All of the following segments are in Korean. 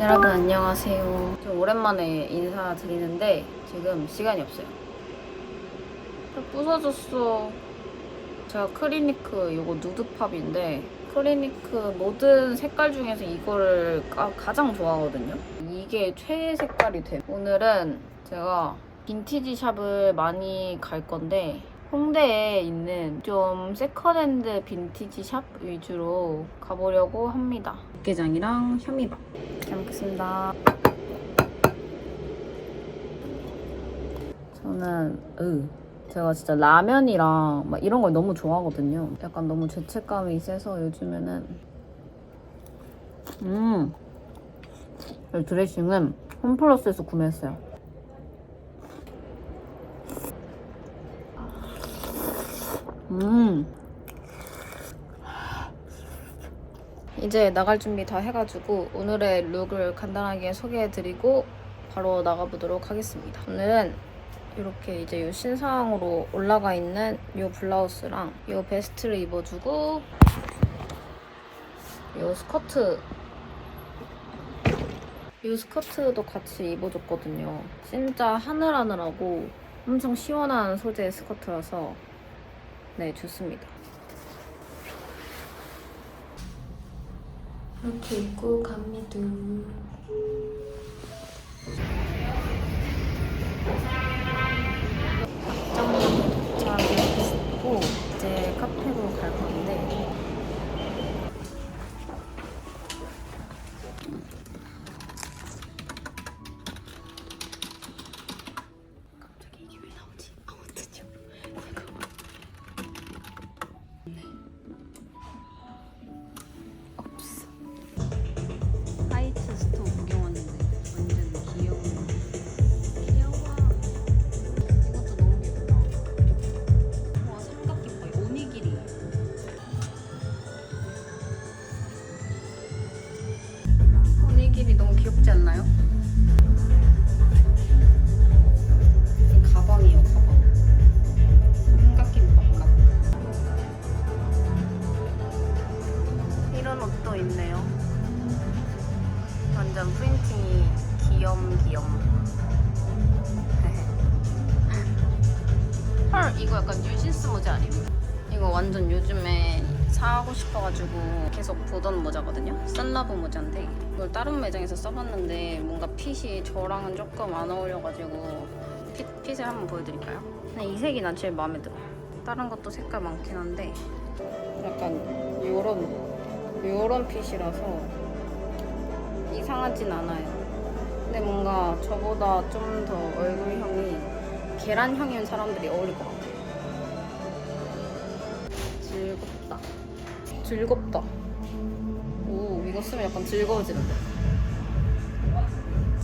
여러분 안녕하세요. 좀 오랜만에 인사드리는데 지금 시간이 없어요. 다 부서졌어. 제가 크리니크 요거 누드팝인데 크리니크 모든 색깔 중에서 이거를 가, 가장 좋아하거든요. 이게 최애 색깔이 돼. 오늘은 제가 빈티지 샵을 많이 갈 건데 홍대에 있는 좀 세컨핸드 빈티지 샵 위주로 가보려고 합니다. 육개장이랑 현미밥. 잘 먹겠습니다. 저는 으 제가 진짜 라면이랑 막 이런 걸 너무 좋아하거든요. 약간 너무 죄책감이 세서 요즘에는 음. 이 드레싱은 홈플러스에서 구매했어요. 음. 이제 나갈 준비 다 해가지고 오늘의 룩을 간단하게 소개해드리고 바로 나가보도록 하겠습니다. 오늘은 이렇게 이제 이 신상으로 올라가 있는 이 블라우스랑 이 베스트를 입어주고 이 스커트 이 스커트도 같이 입어줬거든요. 진짜 하늘하늘하고 엄청 시원한 소재의 스커트라서 네 좋습니다. 이렇게 입고 갑니다. 정리 도착했고 이제 카페로 갈 건데 귀엽지 않나요? 이 가방이에요 가방. 삼각김밥 가방. 이런 옷도 있네요. 완전 프린팅이 귀염귀염. 헐 이거 약간 뉴진스 모자 아니에요? 이거 완전 요즘에 사고 싶어가지고 계속 보던 모자거든요. 썬라브 모자인데 이걸 다른 매장에서 써봤는데 뭔가 핏이 저랑은 조금 안 어울려가지고 핏, 핏을 한번 보여드릴까요? 근데 이 색이 난 제일 마음에 들어. 다른 것도 색깔 많긴 한데 약간 요런 요런 핏이라서 이상하진 않아요. 근데 뭔가 저보다 좀 더 얼굴형이 계란형인 사람들이 어울릴 것 같아요. 즐겁다. 즐겁다. 오, 이거 쓰면 약간 즐거워지는데.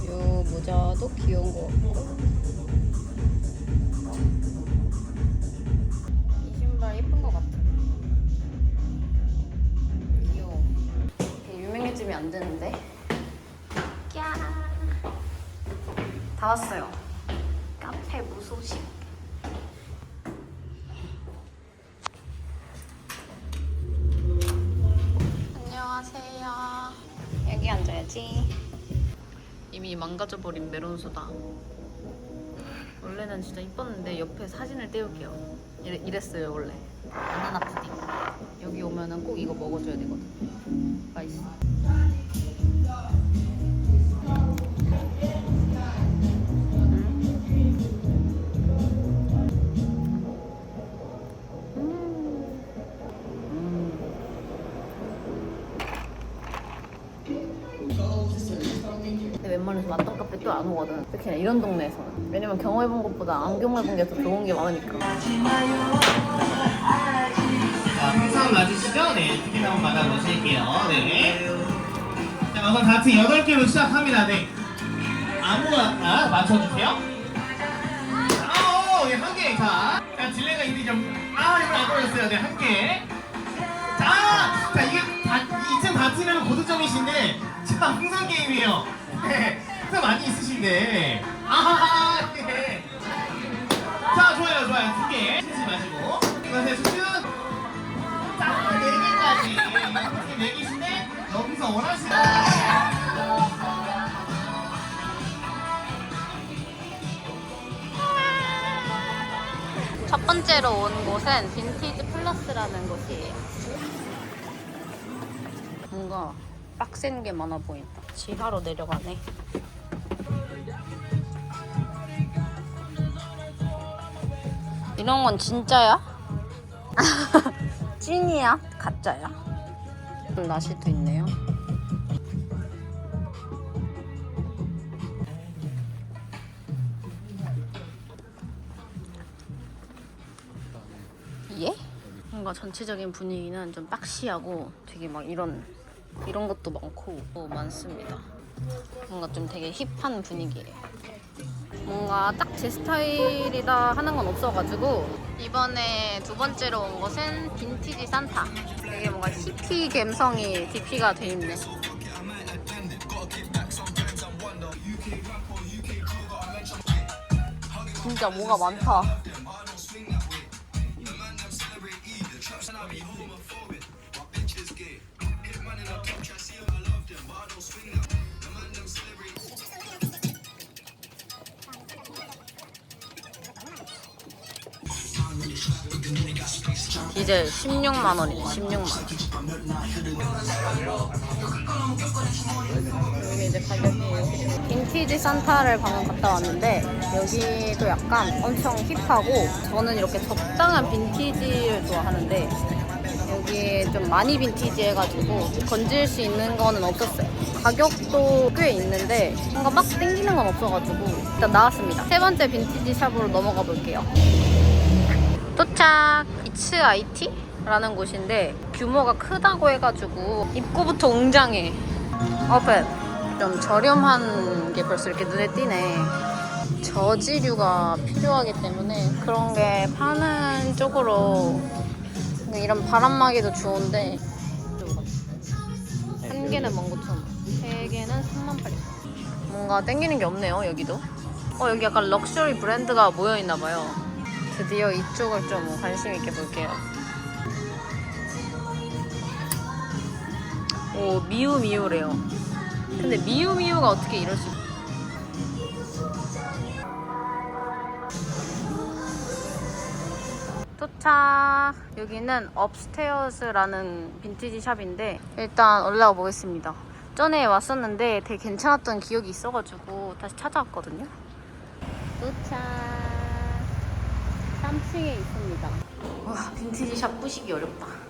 요 모자도 귀여운 것 같고. 이 신발 예쁜 것 같아. 귀여워. 유명해지면 안 되는데. 꺄. 다 왔어요. 카페 무소식. 앉아야지. 이미 망가져버린 메론소다. 원래는 진짜 이뻤는데 옆에 사진을 떼울게요. 이래, 이랬어요 원래. 바나나 푸딩. 여기 오면은 꼭 이거 먹어줘야 되거든. 맛있어. 또안 오거든. 특히나 이런 동네에서는. 왜냐면 경험해본 것보다 안 경험해본 게 더 좋은 게 많으니까. 자, 항상 맞으시죠? 네, 티켓 한번 받아 놓으실게요. 네. 자, 우선 다트 8개로 시작합니다. 네. 아무거나 맞춰주세요. 아, 오, 예, 한 개. 자, 자, 딜레이가 있는지 좀, 아, 이거 안 걸렸어요. 네, 한 개. 자, 자, 이게 다, 2층 다트면 고득점이신데, 자, 풍선 게임이에요. 네, 진짜 많이 있으신데. 아하하. 예. 자 좋아요 좋아요. 두개. 치지 마시고. 그다음에 수준 딱네 개까지. 네 개인데? 여기서 원하시는 첫 번째로 온 곳은 빈티지 플러스라는 곳이에요. 뭔가 빡센 게 많아 보인다. 지하로 내려가네. 이런 건 진짜야? 찐이야? 가짜야? 나시도 있네요. 예? 뭔가 전체적인 분위기는 좀 박시하고 되게 막 이런 이런 것도 많고 또 많습니다. 뭔가 좀 되게 힙한 분위기예요. 뭔가 딱 제 스타일이다 하는 건 없어가지고 이번에 두 번째로 온 곳은 빈티지 산타. 되게 뭔가 히피 감성이 DP가 돼 있네. 진짜 뭐가 많다. 이제 16만 원이네. 16만 원. 여기 이제 가격이 빈티지 산타를 방금 갔다 왔는데 여기도 약간 엄청 힙하고 저는 이렇게 적당한 빈티지를 좋아하는데 여기 좀 많이 빈티지 해가지고 건질 수 있는 거는 없었어요. 가격도 꽤 있는데 뭔가 막 땡기는 건 없어가지고 일단 나왔습니다. 세 번째 빈티지 샵으로 넘어가 볼게요. 도착! 이츠 IT? 라는 곳인데 규모가 크다고 해가지고 입구부터 웅장해. 오픈! 좀 저렴한 게 벌써 이렇게 눈에 띄네. 저지류가 필요하기 때문에 그런 게 파는 쪽으로 이런 바람막이도 좋은데 한 개는 19,000원, 세 개는 38,000원. 뭔가 땡기는 게 없네요, 여기도. 어, 여기 약간 럭셔리 브랜드가 모여있나 봐요. 드디어 이쪽을 좀 관심 있게 볼게요. 오, 미우 미우래요. 근데 미우 미우가 어떻게 이럴 수 있... 도착! 여기는 업스테어스라는 빈티지 샵인데 일단 올라가 보겠습니다. 전에 왔었는데 되게 괜찮았던 기억이 있어가지고 다시 찾아왔거든요. 도착! 3층에 있습니다. 와, 빈티지 샵 부시기 어렵다.